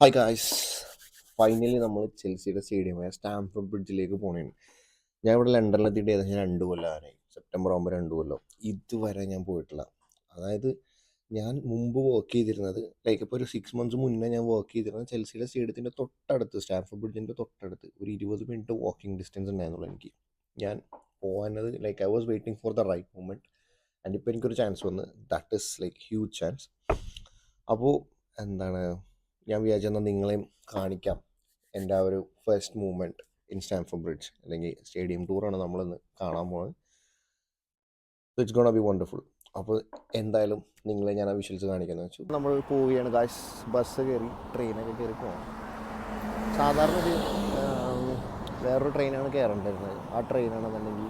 Hi guys finally നമ്മൾ ചെൽസിയുടെ സ്റ്റേഡിയമായ Stamford ബ്രിഡ്ജിലേക്ക് പോകണേണ് ഞാൻ ഇവിടെ ലണ്ടനിലെത്തിയിട്ട് ഏകദേശം രണ്ട് കൊല്ലമായി സെപ്റ്റംബർ ആകുമ്പോൾ രണ്ട് കൊല്ലം. ഇതുവരെ ഞാൻ പോയിട്ടില്ല. അതായത് ഞാൻ മുമ്പ് വർക്ക് ചെയ്തിരുന്നത് ലൈക്ക് ഇപ്പോൾ ഒരു സിക്സ് മന്ത്സ് മുന്നേ ഞാൻ വർക്ക് ചെയ്തിരുന്നത് ചെൽസിയുടെ സ്റ്റേഡിയത്തിന്റെ തൊട്ടടുത്ത് സ്റ്റാംഫോർഡ് ബ്രിഡ്ജിന്റെ തൊട്ടടുത്ത്. ഒരു ഇരുപത് മിനിറ്റ് വാക്കിംഗ് ഡിസ്റ്റൻസ് ഉണ്ടായിരുന്നുള്ളൂ എനിക്ക്. ഞാൻ പോകാനത് like I was waiting for the right moment and ഇപ്പോൾ എനിക്കൊരു ചാൻസ് വന്ന്. That is like huge chance അപ്പോൾ എന്താണ്? ഞാൻ വിചാരിച്ചെന്നാൽ നിങ്ങളെയും കാണിക്കാം. എന്റെ ആ ഒരു first movement in Stamford Bridge അല്ലെങ്കിൽ സ്റ്റേഡിയം ടൂറാണ് നമ്മളിന്ന് കാണാൻ പോകുന്നത് so it's gonna be wonderful അപ്പോൾ എന്തായാലും നിങ്ങളെ ഞാൻ ആ വിഷ്വൽസ് കാണിക്കാന്ന് വെച്ചു. നമ്മൾ പോവുകയാണ് കാശ് ബസ് കയറി ട്രെയിനൊക്കെ കയറി പോകണം സാധാരണ ഒരു വേറൊരു ട്രെയിനാണ് കയറേണ്ടിരുന്നത് ആ ട്രെയിനാണെന്നുണ്ടെങ്കിൽ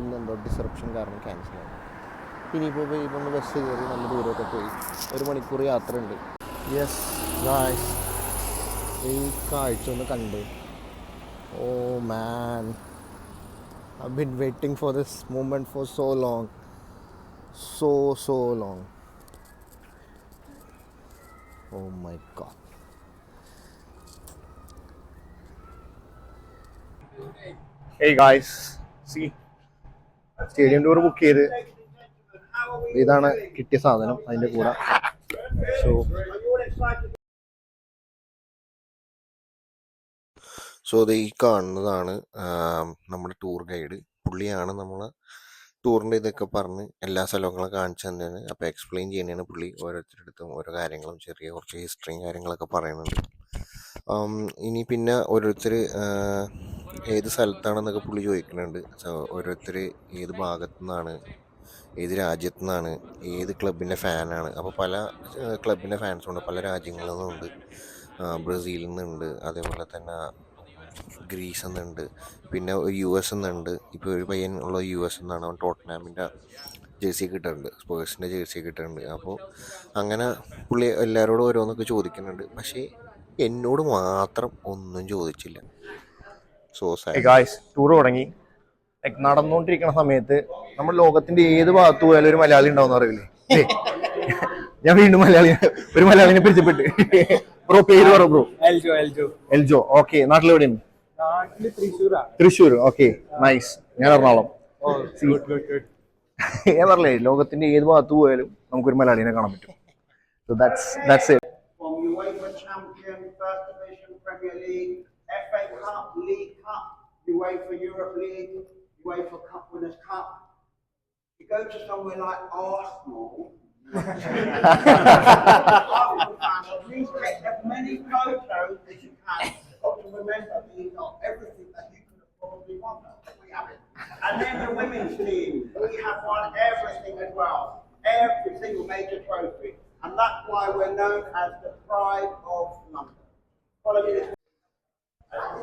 ഇന്നെന്തോ ഡിസറപ്ഷൻ കാരണം ക്യാൻസൽ ആയി. ഇനിയിപ്പോൾ ഇപ്പം ബസ് കയറി നല്ല ദൂരമൊക്കെ പോയി ഒരു മണിക്കൂർ യാത്ര ഉണ്ട്. യെസ് ഗായ്സ് ഈ കാഴ്ച ഒന്ന് കണ്ട്. ഓ man I been waiting for this moment for so long so so long oh my god Hey guys, see stadium tour book ചെയ്ത്. ഇതാണ് കിട്ടിയ സാധനം അതിന്റെ കൂടെ. സോ സോ ഇത് ഈ കാണുന്നതാണ് നമ്മുടെ ടൂർ ഗൈഡ് പുള്ളിയാണ് നമ്മൾ ടൂറിന്റെ ഇതൊക്കെ പറഞ്ഞ് എല്ലാ സ്ഥലങ്ങളും കാണിച്ചു തന്നെയാണ്. അപ്പോൾ എക്സ്പ്ലെയിൻ ചെയ്യുന്നതാണ് പുള്ളി ഓരോരുത്തരടുത്തും ഓരോ കാര്യങ്ങളും ചെറിയ കുറച്ച് ഹിസ്റ്ററിയും കാര്യങ്ങളൊക്കെ പറയുന്നുണ്ട്. ഇനി പിന്നെ ഓരോരുത്തർ ഏത് സ്ഥലത്താണെന്നൊക്കെ പുള്ളി ചോദിക്കുന്നുണ്ട്. ഓരോരുത്തർ ഏത് ഭാഗത്തു നിന്നാണ് ഏത് രാജ്യത്തു നിന്നാണ് ഏത് ക്ലബിന്റെ ഫാനാണ് അപ്പോൾ പല ക്ലബിന്റെ ഫാൻസുണ്ട് പല രാജ്യങ്ങളിൽ നിന്നുണ്ട്. ബ്രസീലിൽ നിന്നുണ്ട് അതേപോലെ തന്നെ ഗ്രീസ് എന്നുണ്ട് പിന്നെ യു എസ് എന്നുണ്ട് ഇപ്പോൾ ഒരു പയ്യൻ ഉള്ള യു എസ് എന്നാണ് അവൻ ടോട്ടനാമിന്റെ ജേഴ്സി കിട്ടുന്നുണ്ട് സ്പേഴ്സിന്റെ ജേഴ്സി കിട്ടുന്നുണ്ട് അപ്പോൾ അങ്ങനെ പുള്ളി എല്ലാവരോടും ഓരോന്നൊക്കെ ചോദിക്കുന്നുണ്ട്. പക്ഷേ എന്നോട് മാത്രം ഒന്നും ചോദിച്ചില്ല. സോ ടൂർ തുടങ്ങി. നടന്നുകൊണ്ടിരിക്കുന്ന സമയത്ത് നമ്മൾ ലോകത്തിന്റെ ഏത് ഭാഗത്ത് പോയാലും ഒരു മലയാളി ഉണ്ടാവുന്ന അറിയില്ലേ? ഞാൻ വീണ്ടും മലയാളി ഒരു മലയാളിനെ പരിചയപ്പെട്ട്. ബ്രോ പേര് പറ ബ്രോ എൽജോ എൽജോ. എൽജോ ഓക്കെ നാട്ടിൽ എവിടെയാണ് തൃശ്ശൂരാ. തൃശ്ശൂർ ഓക്കെ നൈസ് ഞാൻ എറണാകുളം. ഞാൻ പറഞ്ഞേ ലോകത്തിന്റെ ഏത് ഭാഗത്ത് പോയാലും നമുക്കൊരു മലയാളിനെ കാണാൻ പറ്റും. So that's that's it from UEFA Champion, First Division, Premier League, FA Cup, League Cup, UEFA Europe League, UEFA Cup Winners' Cup. You go to somewhere like Arsenal, Arsenal fans, at least take as many photos as you can. Got to remember, these are everything that you could have probably wanted. We have it. And then the women's team, we have won everything as well. Every single major trophy. And that's why we're known as the pride of London. Follow me this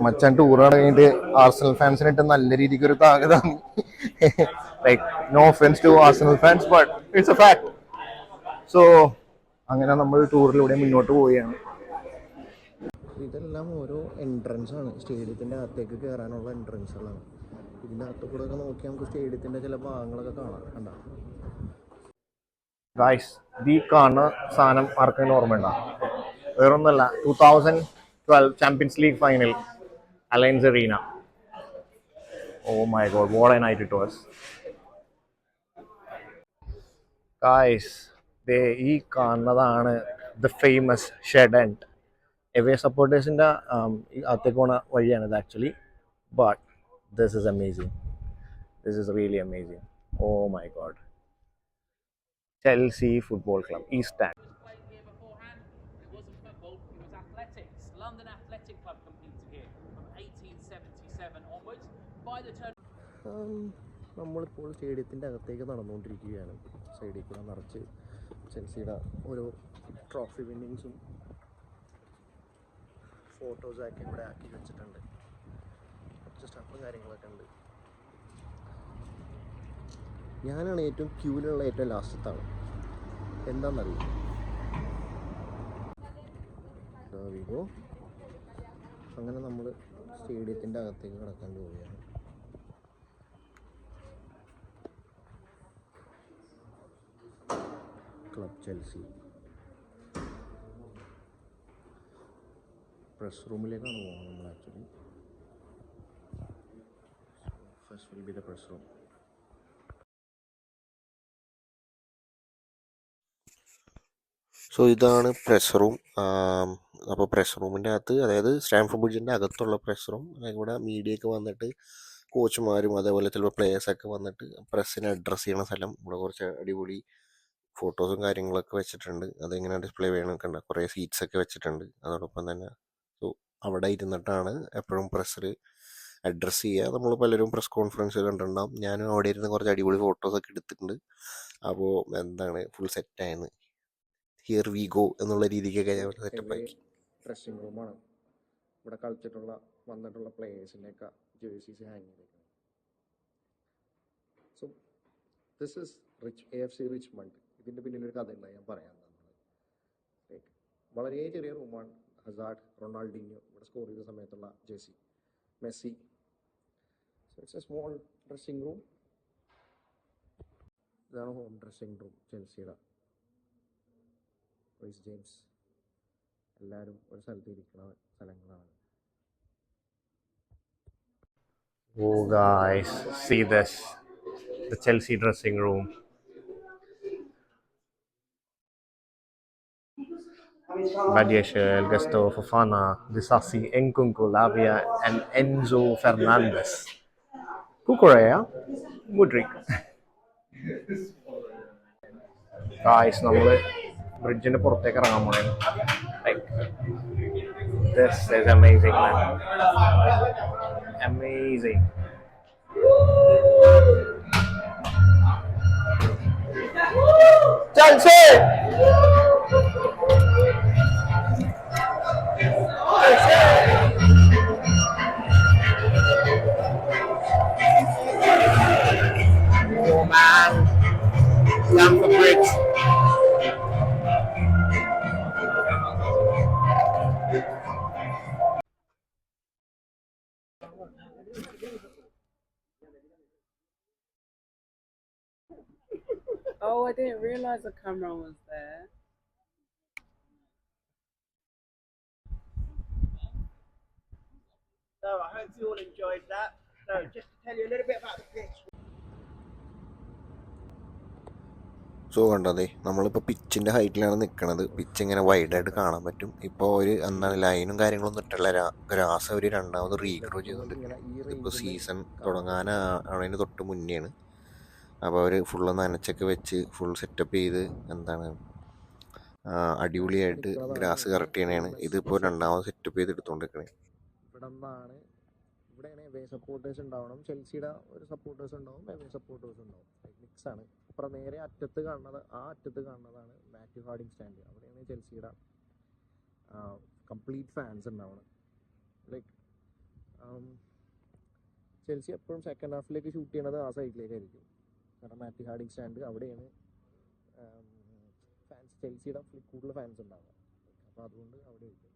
മച്ചാൻ tour തുടങ്ങിയിട്ട് Arsenal ഫാൻസിനായിട്ട് നല്ല രീതിക്ക് ഒരു താകതാണ് like no offence to Arsenal fans but it's a fact so അങ്ങനെ നമ്മൾ ടൂറിലൂടെ മുന്നോട്ട് പോവുകയാണ്. ഇതെല്ലാം ഓരോ എൻട്രൻസ് ആണ്. സ്റ്റേഡിയത്തിന്റെ അകത്തേക്ക് കയറാനുള്ള എൻട്രൻസുകളാണ് ഇതിന്റെ അകത്ത് കൂടെ ഒക്കെ നോക്കി നമുക്ക് സ്റ്റേഡിയത്തിന്റെ ചില ഭാഗങ്ങളൊക്കെ കാണാം. കണ്ട? ഗായ്സ് ഈ കാണുന്ന സാധനം ആർക്കും ഓർമ്മ ഉണ്ടാ വേറൊന്നല്ല two thousand twelve Champions League final Allianz Arena oh my god what a night it was Guys, ഈ കാണുന്നതാണ് the famous shed and away സപ്പോർട്ടേഴ്സിന്റെ അകത്തേക്ക് പോണ വഴിയാണ് ഇത് actually but this is amazing this is really amazing oh my god Chelsea Football Club, East നമ്മളിപ്പോൾ സ്റ്റേഡിയത്തിന്റെ അകത്തേക്ക് നടന്നുകൊണ്ടിരിക്കുകയാണ്. സൈഡിൽ കൂടെ നിറച്ച് ചെൽസിയുടെ ഓരോ ട്രോഫി വിന്നിങ്സും ഫോട്ടോസൊക്കെ ഇവിടെ ആക്കി വെച്ചിട്ടുണ്ട്. കുറച്ച് സ്റ്റഫും കാര്യങ്ങളൊക്കെ ഉണ്ട്. ഞാനാണ് ഏറ്റവും ക്യൂവിലുള്ള ഏറ്റവും ലാസ്റ്റത്താണ് എന്താണെന്നറിയോ അങ്ങനെ നമ്മൾ സ്റ്റേഡിയത്തിന്റെ അകത്തേക്ക് കിടക്കാൻ പോവുകയാണ്. ക്ലബ് ചെൽസി പ്രസ് റൂമിലേക്കാണ് പോകുന്നത് നമ്മൾ actually first will be the press room so ഇതാണ് പ്രസ് റൂം അപ്പോൾ പ്രസ് റൂമിന്റെ അകത്ത് അതായത് സ്റ്റാൻഫോർഡ് ബ്രിഡ്ജിന്റെ അകത്തുള്ള പ്രസ് റൂം ഇവിടെ മീഡിയയൊക്കെ വന്നിട്ട് കോച്ചുമാരും അതേപോലെ ചിലപ്പോൾ പ്ലേയേഴ്സൊക്കെ വന്നിട്ട് പ്രസ്സിനെ അഡ്രസ്സ് ചെയ്യണ സ്ഥലം. ഇവിടെ കുറച്ച് അടിപൊളി ഫോട്ടോസും കാര്യങ്ങളൊക്കെ വെച്ചിട്ടുണ്ട്. അതെങ്ങനെ ഡിസ്പ്ലേ വേണം ഉണ്ട് കുറേ സീറ്റ്സ് ഒക്കെ വെച്ചിട്ടുണ്ട്. അതോടൊപ്പം തന്നെ സോ അവിടെ ഇരുന്നിട്ടാണ് എപ്പോഴും പ്രസ്സിൽ അഡ്രസ്സ് ചെയ്യുക. നമ്മൾ പലരും പ്രസ് കോൺഫറൻസ് കണ്ടിട്ടുണ്ടാവും. ഞാനും അവിടെ ഇരുന്ന് കുറച്ച് അടിപൊളി ഫോട്ടോസൊക്കെ എടുത്തിട്ടുണ്ട്. അപ്പോൾ എന്താണ് ഫുൾ സെറ്റായെന്ന് ഹിയർ വി ഗോ എന്നുള്ള രീതിക്കൊക്കെ ഞാൻ സെറ്റപ്പ് ആക്കി. ഡ്രസ്സിംഗ് റൂമാണ് ഇവിടെ കളിച്ചിട്ടുള്ള വന്നിട്ടുള്ള പ്ലേയേഴ്സിന്റെയൊക്കെ ജേഴ്സീസ് ഹാങ് ചെയ്തേക്കുന്നത്. So this is rich A F C Richmond ഇതിന്റെ പിന്നിലൊരു കഥ ഉണ്ടായി ഞാൻ തന്നത് ലൈക്ക് വളരെ ചെറിയ റൂമാണ് ഹസാഡ് റൊണാൾഡിനോ ഇവിടെ സ്കോർ ചെയ്ത സമയത്തുള്ള jersey Messi. So it's a small dressing room ഇതാണ് ഹോം ഡ്രസ്സിംഗ് റൂം ചെൽസിയുടെ. റോയ്സ് ജെയിംസ് എല്ലാവരും ഒരു സ്ഥലത്ത് ഇരിക്കുന്ന സ്ഥലങ്ങളാണ്. Oh guys, see this. The Chelsea dressing room. Badiashile, Gustavo Fofana, Disasi, Nkunku, Lavia, and Enzo Fernandez. Kukurea, Mudrik. Guys, നമ്മൾ ബ്രിഡ്ജിന്റെ പുറത്തേക്ക് ഇറങ്ങാൻ പോണേ like this is amazing man Oh, I didn't realize the camera was there. So I hope you all enjoyed that. So just to tell you a little bit about the pitch. So കണ്ടതേ നമ്മളിപ്പോൾ പിച്ചിന്റെ ഹൈറ്റിലാണ് നിൽക്കുന്നത് pitch ഇങ്ങനെ വൈഡായിട്ട് കാണാൻ പറ്റും ഇപ്പോൾ ഒരു എന്താണ് ലൈനും കാര്യങ്ങളൊന്നും ഇട്ടുള്ള ഗ്രാസ് അവർ രണ്ടാമത് റീഗ്രോ ചെയ്യുന്നുണ്ട് ഇപ്പോൾ സീസൺ തുടങ്ങാനാണ് അതിന് തൊട്ട് മുന്നെയാണ് അപ്പോൾ അവർ ഫുള്ള് നനച്ചൊക്കെ വെച്ച് ഫുൾ സെറ്റപ്പ് ചെയ്ത് എന്താണ് അടിപൊളിയായിട്ട് ഗ്രാസ് കറക്റ്റ് ചെയ്യണതാണ് ഇതിപ്പോൾ രണ്ടാമത് സെറ്റപ്പ് ചെയ്ത് എടുത്തുകൊണ്ടിരിക്കണേ ഇവിടെ നിന്നാണ് ഇവിടെയാണ് എവേ സപ്പോർട്ടേഴ്സ് ഉണ്ടാവണം. ചെൽസിയുടെ ഒരു സപ്പോർട്ടേഴ്സ് ഉണ്ടാവും എവേ സപ്പോർട്ടേഴ്സ് ഉണ്ടാവും. മിക്സ് ആണ്. അപ്പുറം നേരെ അറ്റത്ത് കാണുന്നത് ആ അറ്റത്ത് കാണുന്നതാണ് മാത്യു ഹാർഡിംഗ് സ്റ്റാൻഡ് അവിടെയാണ് ചെൽസിയുടെ കംപ്ലീറ്റ് ഫാൻസ് ഉണ്ടാവണം. ലൈക്ക് ചെൽസി എപ്പോഴും സെക്കൻഡ് ഹാഫിലേക്ക് ഷൂട്ട് ചെയ്യണത് ആ സൈഡിലേക്കായിരിക്കും കാരണം മാറ്റി ഹാർഡിങ് സ്റ്റാൻഡ് അവിടെയാണ് ഫാൻസ് ചെൽസിയുടെ കൂടുതൽ ഫാൻസ് ഉണ്ടാവുക. അപ്പോൾ അതുകൊണ്ട് അവിടെ ആയിരിക്കും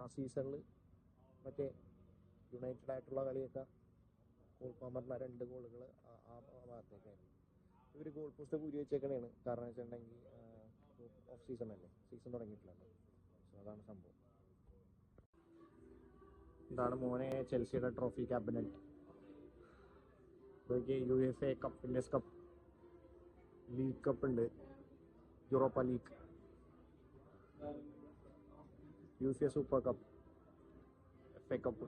ആ സീസണിൽ മറ്റേ യുണൈറ്റഡ് ആയിട്ടുള്ള കളിയൊക്കെ ഗോൾ പറഞ്ഞ രണ്ട് ഗോളുകൾ ആ ഭാഗത്തേക്കായിരുന്നു. ഇവർ ഗോൾ പോസ്റ്റ് കൂരി വെച്ചേക്കണേണ്. കാരണം വെച്ചിട്ടുണ്ടെങ്കിൽ ഓഫ് സീസൺ അല്ലേ? സീസൺ തുടങ്ങിയിട്ടില്ലല്ലോ. സോ അതാണ് സംഭവം. ഇതാണ് മോനെ ചെൽസിയുടെ ട്രോഫി ക്യാബിനറ്റ് ഇതൊക്കെ U F A cup India's cup league cup ഉണ്ട്. Europa League U C A super cup F A cup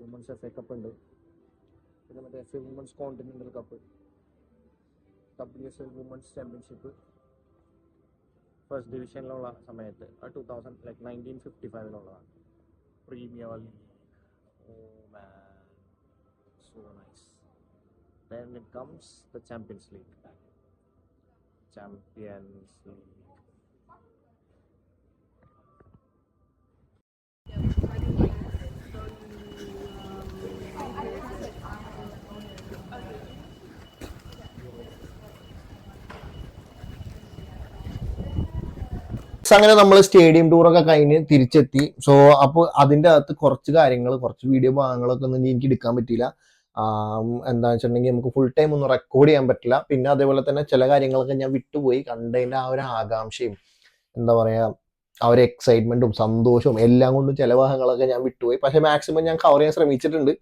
women's F A cup ഉണ്ട്. പിന്നെ മറ്റേ F A women's continental cup W S L women's championship first ഡിവിഷനിലുള്ള സമയത്ത് ആ two thousand like nineteen fifty ഫൈവിലുള്ളതാണ് Premier League oh man so nice. then it comes the champions league. Champions league So, അങ്ങനെ നമ്മൾ stadium ടൂറൊക്കെ കഴിഞ്ഞ് തിരിച്ചെത്തി. So അപ്പോൾ അതിന്റെ അകത്ത് കുറച്ച് കാര്യങ്ങൾ കുറച്ച് വീഡിയോ ഭാഗങ്ങളൊക്കെ ഒന്നും എനിക്ക് എടുക്കാൻ പറ്റിയില്ല. എന്താ വെച്ചിട്ടുണ്ടെങ്കിൽ നമുക്ക് ഫുൾ ടൈം ഒന്നും റെക്കോർഡ് ചെയ്യാൻ പറ്റില്ല. പിന്നെ അതേപോലെ തന്നെ ചില കാര്യങ്ങളൊക്കെ ഞാൻ വിട്ടുപോയി. കണ്ടതിന്റെ ആ ഒരു ആകാംക്ഷയും എന്താ പറയുക ആ ഒരു എക്സൈറ്റ്മെന്റും സന്തോഷവും എല്ലാം കൊണ്ടും ചില ഭാഗങ്ങളൊക്കെ ഞാൻ വിട്ടുപോയി. പക്ഷേ മാക്സിമം ഞാൻ കവർ ചെയ്യാൻ ശ്രമിച്ചിട്ടുണ്ട്.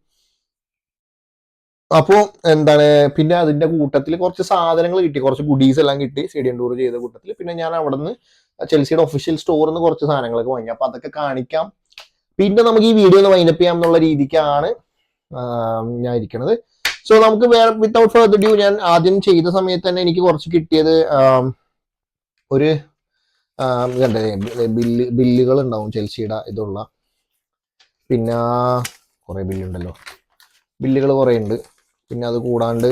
അപ്പോൾ എന്താണ് പിന്നെ അതിന്റെ കൂട്ടത്തിൽ കുറച്ച് സാധനങ്ങൾ കിട്ടി. കുറച്ച് ഗുഡീസ് എല്ലാം കിട്ടി സ്റ്റേഡിയം ടൂർ ചെയ്ത കൂട്ടത്തിൽ പിന്നെ ഞാൻ അവിടെ നിന്ന് ചെൽസിയുടെ ഒഫീഷ്യൽ സ്റ്റോറിൽ നിന്ന് കുറച്ച് സാധനങ്ങളൊക്കെ വാങ്ങി. അപ്പോൾ അതൊക്കെ കാണിക്കാം. പിന്നെ നമുക്ക് ഈ വീഡിയോ ഒന്ന് വൈൻഡപ്പ് ചെയ്യാം എന്നുള്ള രീതിക്കാണ് ഞാൻ ഇരിക്കുന്നത് സോ നമുക്ക് വേറെ വിത്തൗട്ട് ഫർദർ ഡ്യൂ ഞാൻ ആദ്യം ചെയ്ത സമയത്ത് തന്നെ എനിക്ക് കുറച്ച് കിട്ടിയത് ഒരു കണ്ടേ ബില്ല് ബില്ലുകൾ ഉണ്ടാവും ചെൽസിയുടെ ഇതുള്ള. പിന്നെ കുറേ ബില്ലുണ്ടല്ലോ. ബില്ലുകൾ കുറേ ഉണ്ട് പിന്നെ അത് കൂടാണ്ട്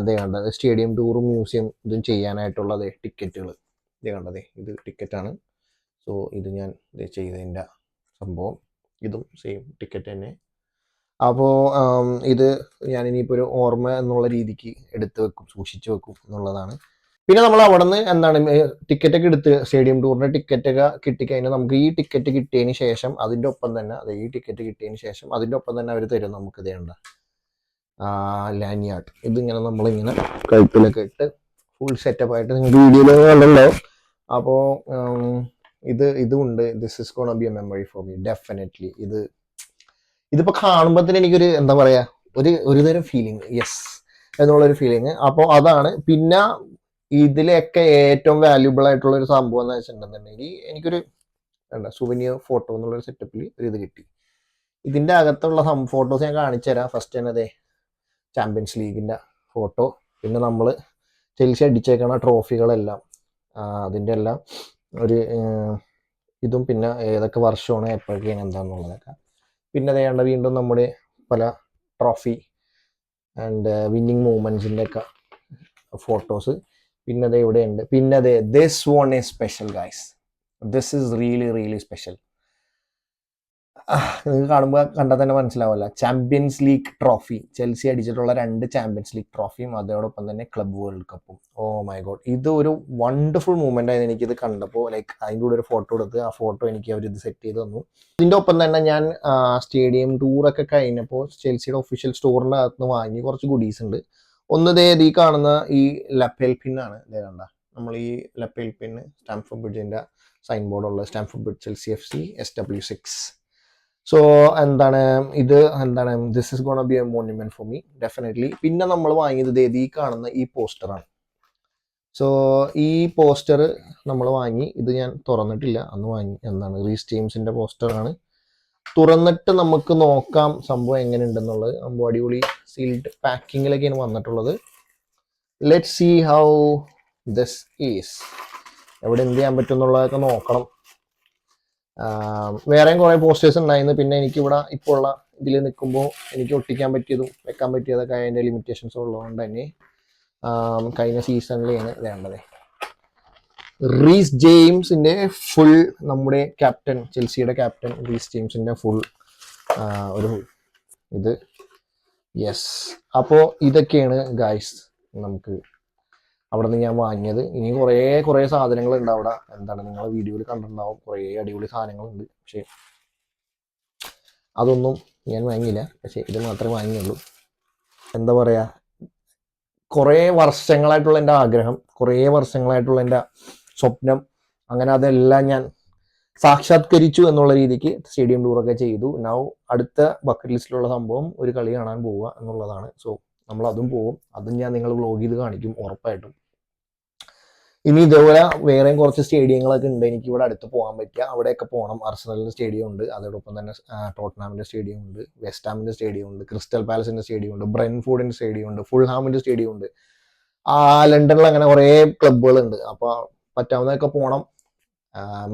ഇതേ കണ്ടത് സ്റ്റേഡിയം ടൂറും മ്യൂസിയം ഇതും ചെയ്യാനായിട്ടുള്ള ടിക്കറ്റുകൾ ഇതേ കണ്ടതേ ഇത് ടിക്കറ്റാണ്. സോ ഇത് ഞാൻ ചെയ്തതിന്റെ സംഭവം. ഇതും സെയിം ടിക്കറ്റ് തന്നെ. അപ്പോൾ ഇത് ഞാൻ ഇനിയിപ്പോൾ ഒരു ഓർമ്മ എന്നുള്ള രീതിക്ക് എടുത്തു വെക്കും സൂക്ഷിച്ചു വെക്കും എന്നുള്ളതാണ്. പിന്നെ നമ്മൾ അവിടെ നിന്ന് എന്താണ് ടിക്കറ്റൊക്കെ എടുത്ത് സ്റ്റേഡിയം ടൂറിന്റെ ടിക്കറ്റൊക്കെ കിട്ടിക്കഴിഞ്ഞാൽ നമുക്ക് ഈ ടിക്കറ്റ് കിട്ടിയതിന് ശേഷം അതിന്റെ ഒപ്പം തന്നെ അതെ ഈ ടിക്കറ്റ് കിട്ടിയതിന് ശേഷം അതിന്റെ ഒപ്പം തന്നെ അവർ തരും നമുക്ക് ഇതേണ്ട ലാനിയാട്ട് ഇതിങ്ങനെ നമ്മളിങ്ങനെ കഴുത്തിലൊക്കെ ഇട്ട് ഫുൾ സെറ്റപ്പ് ആയിട്ട് നിങ്ങൾക്ക് വീഡിയോയിൽ കണ്ടല്ലോ അപ്പോൾ ഇത് ഇതുണ്ട്. This is gonna be a memory for me definitely ഇത് ഇതിപ്പോൾ കാണുമ്പോൾ തന്നെ എനിക്കൊരു എന്താ പറയാ ഒരു ഒരുതരം ഫീലിംഗ് യെസ് എന്നുള്ളൊരു ഫീലിംഗ് അപ്പോൾ അതാണ്. പിന്നെ ഇതിലൊക്കെ ഏറ്റവും വാല്യുബിൾ ആയിട്ടുള്ള ഒരു സംഭവം എന്ന് വെച്ചിട്ടുണ്ടെന്നുണ്ടെങ്കിൽ എനിക്കൊരു എന്താ സുവനിയർ ഫോട്ടോ എന്നുള്ളൊരു സെറ്റപ്പിൽ ഒരു ഇത് കിട്ടി. ഇതിന്റെ അകത്തുള്ള ഫോട്ടോസ് ഞാൻ കാണിച്ചു തരാം. ഫസ്റ്റ് തന്നെ അതെ ചാമ്പ്യൻസ് ലീഗിന്റെ ഫോട്ടോ പിന്നെ നമ്മൾ ചെൽസി അടിച്ചേക്കണ ട്രോഫികളെല്ലാം അതിന്റെ എല്ലാം ഒരു ഇതും പിന്നെ ഏതൊക്കെ വർഷമാണ് എപ്പോഴൊക്കെയാണ് എന്താണെന്നുള്ളതൊക്കെ പിന്നെ അതേണ്ട വീണ്ടും നമ്മുടെ പല ട്രോഫി ആൻഡ് വിന്നിങ് മൂമെന്റ്സിന്റെ ഒക്കെ ഫോട്ടോസ് പിന്നെ അത് ഇവിടെയുണ്ട്. പിന്നെ അതെ this one a special guys this is really really special നിങ്ങൾക്ക് കാണുമ്പോൾ കണ്ടാൽ തന്നെ മനസ്സിലാവില്ല ചാമ്പ്യൻസ് ലീഗ് ട്രോഫി ചെൽസി അടിച്ചിട്ടുള്ള രണ്ട് ചാമ്പ്യൻസ് ലീഗ് ട്രോഫിയും അതോടൊപ്പം തന്നെ ക്ലബ് വേൾഡ് കപ്പും ഓ മൈ ഗോഡ് ഇത് ഒരു വണ്ടർഫുൾ മൂമെന്റ് ആയിരുന്നു എനിക്കിത് കണ്ടപ്പോൾ ലൈക്ക് അതിന്റെ കൂടെ ഒരു ഫോട്ടോ എടുത്ത് ആ ഫോട്ടോ എനിക്ക് അവർ ഇത് സെറ്റ് ചെയ്ത് തന്നു. ഇതിന്റെ ഒപ്പം തന്നെ ഞാൻ സ്റ്റേഡിയം ടൂറൊക്കെ കഴിഞ്ഞപ്പോൾ ചെൽസിയുടെ ഒഫീഷ്യൽ സ്റ്റോറിന്റെ അകത്ത് വാങ്ങി കുറച്ച് ഗുഡീസ് ഉണ്ട്. ഒന്ന് ദേ ഈ കാണുന്ന ഈ ലപ്പേൽ പിന്നാണ് ഇതേ കണ്ട. നമ്മൾ ഈ ലപ്പൽ പിന്ന് സ്റ്റാംഫോർഡ് ബ്രിഡ്ജിന്റെ sign ബോർഡുള്ള Stamford Bridge C F C S W six so എന്താണ്? ഇത് എന്താണ്? This is gonna be a monument for me definitely പിന്നെ നമ്മൾ വാങ്ങിയത് ഈ കാണുന്ന ഈ പോസ്റ്ററാണ് സോ ഈ പോസ്റ്റർ നമ്മൾ വാങ്ങി. ഇത് ഞാൻ തുറന്നിട്ടില്ല. അന്ന് വാങ്ങി. എന്താണ്? റീസ് ജെയിംസിന്റെ പോസ്റ്ററാണ് തുറന്നിട്ട് നമുക്ക് നോക്കാം സംഭവം എങ്ങനെയുണ്ടെന്നുള്ളത്. സംഭവം അടിപൊളി സീൽഡ് പാക്കിങ്ങിലൊക്കെയാണ് വന്നിട്ടുള്ളത്. Let see how this is എവിടെ എന്ത് ചെയ്യാൻ പറ്റും എന്നുള്ളതൊക്കെ നോക്കണം. വേറെയും കുറേ പോസ്റ്റേഴ്സ് ഉണ്ടായിരുന്നു. പിന്നെ എനിക്ക് ഇവിടെ ഇപ്പോൾ ഉള്ള ഇതിൽ നിൽക്കുമ്പോൾ എനിക്ക് ഒട്ടിക്കാൻ പറ്റിയതും വെക്കാൻ പറ്റിയതൊക്കെ അതിന്റെ ലിമിറ്റേഷൻസ് ഉള്ളതുകൊണ്ട് തന്നെ കഴിഞ്ഞ സീസണിലാണ് വേണ്ടത് റീസ് ജെയിംസിന്റെ ഫുൾ നമ്മുടെ ക്യാപ്റ്റൻ ചെൽസിയുടെ ക്യാപ്റ്റൻ റീസ് ജെയിംസിന്റെ ഫുൾ ഒരു ഇത്. യെസ് അപ്പോൾ ഇതൊക്കെയാണ് ഗായ്സ് നമുക്ക് അവിടെ നിന്ന് ഞാൻ വാങ്ങിയത്. ഇനി കുറേ കുറേ സാധനങ്ങളുണ്ട് അവിടെ. എന്താണ് നിങ്ങൾ വീഡിയോയിൽ കണ്ടിട്ടുണ്ടാവും. കുറേ അടിപൊളി സാധനങ്ങളുണ്ട്. പക്ഷേ അതൊന്നും ഞാൻ വാങ്ങിയില്ല. പക്ഷേ ഇത് മാത്രമേ വാങ്ങിയുള്ളൂ. എന്താ പറയുക കുറേ വർഷങ്ങളായിട്ടുള്ള എന്റെ ആഗ്രഹം കുറേ വർഷങ്ങളായിട്ടുള്ള എന്റെ സ്വപ്നം അങ്ങനെ അതെല്ലാം ഞാൻ സാക്ഷാത്കരിച്ചു എന്നുള്ള രീതിക്ക് സ്റ്റേഡിയം ടൂറൊക്കെ ചെയ്തു. നൗ അടുത്ത ബക്കറ്റ് ലിസ്റ്റിലുള്ള സംഭവം ഒരു കളി കാണാൻ പോവുക എന്നുള്ളതാണ്. സോ നമ്മൾ അതും പോവും. അതും ഞാൻ നിങ്ങൾ വ്ലോഗ് ചെയ്ത് കാണിക്കും ഉറപ്പായിട്ടും. ഇനി ഇതേപോലെ വേറെയും കുറച്ച് സ്റ്റേഡിയങ്ങളൊക്കെ ഉണ്ട്. എനിക്ക് ഇവിടെ അടുത്ത് പോകാൻ പറ്റുക അവിടെയൊക്കെ പോകണം. അർസണലിന്റെ സ്റ്റേഡിയം ഉണ്ട്. അതോടൊപ്പം തന്നെ ടോട്ടനാമിന്റെ സ്റ്റേഡിയം ഉണ്ട്. വെസ്റ്റാമിന്റെ സ്റ്റേഡിയം ഉണ്ട്. ക്രിസ്റ്റൽ പാലസിന്റെ സ്റ്റേഡിയം ഉണ്ട്. ബ്രെൻഫോർഡിന്റെ സ്റ്റേഡിയം ഉണ്ട്. ഫുൾ ഹാമിന്റെ സ്റ്റേഡിയം ഉണ്ട്. ആ ലണ്ടനിൽ അങ്ങനെ കുറേ ക്ലബ്ബുകളുണ്ട് അപ്പോൾ പറ്റാവുന്നതൊക്കെ പോകണം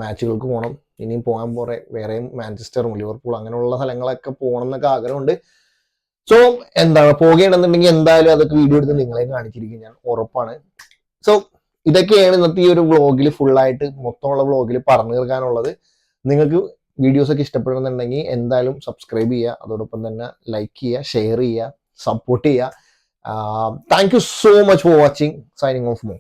മാച്ചുകൾക്ക് പോകണം ഇനിയും പോകാൻ പോറെ വേറെയും മാഞ്ചസ്റ്ററും ലിവർപൂൾ അങ്ങനെയുള്ള സ്ഥലങ്ങളൊക്കെ പോകണം എന്നൊക്കെ ആഗ്രഹമുണ്ട്. സോ എന്താണ്? പോകുകയാണെന്നുണ്ടെങ്കിൽ എന്തായാലും അതൊക്കെ വീഡിയോ എടുത്ത് നിങ്ങളെ കാണിച്ചിരിക്കും. ഞാൻ ഉറപ്പാണ്. സോ ഇതൊക്കെയാണ് ഇന്നത്തെ ഈ ഒരു വ്ളോഗിൽ ഫുള്ളായിട്ട് മൊത്തമുള്ള വ്ളോഗിൽ പറഞ്ഞു തീർക്കാനുള്ളത്. നിങ്ങൾക്ക് വീഡിയോസ് ഒക്കെ ഇഷ്ടപ്പെടുന്നുണ്ടെങ്കിൽ എന്തായാലും സബ്സ്ക്രൈബ് ചെയ്യുക. അതോടൊപ്പം തന്നെ ലൈക്ക് ചെയ്യുക ഷെയർ ചെയ്യുക സപ്പോർട്ട് ചെയ്യുക. Thank you so much for watching signing off മോ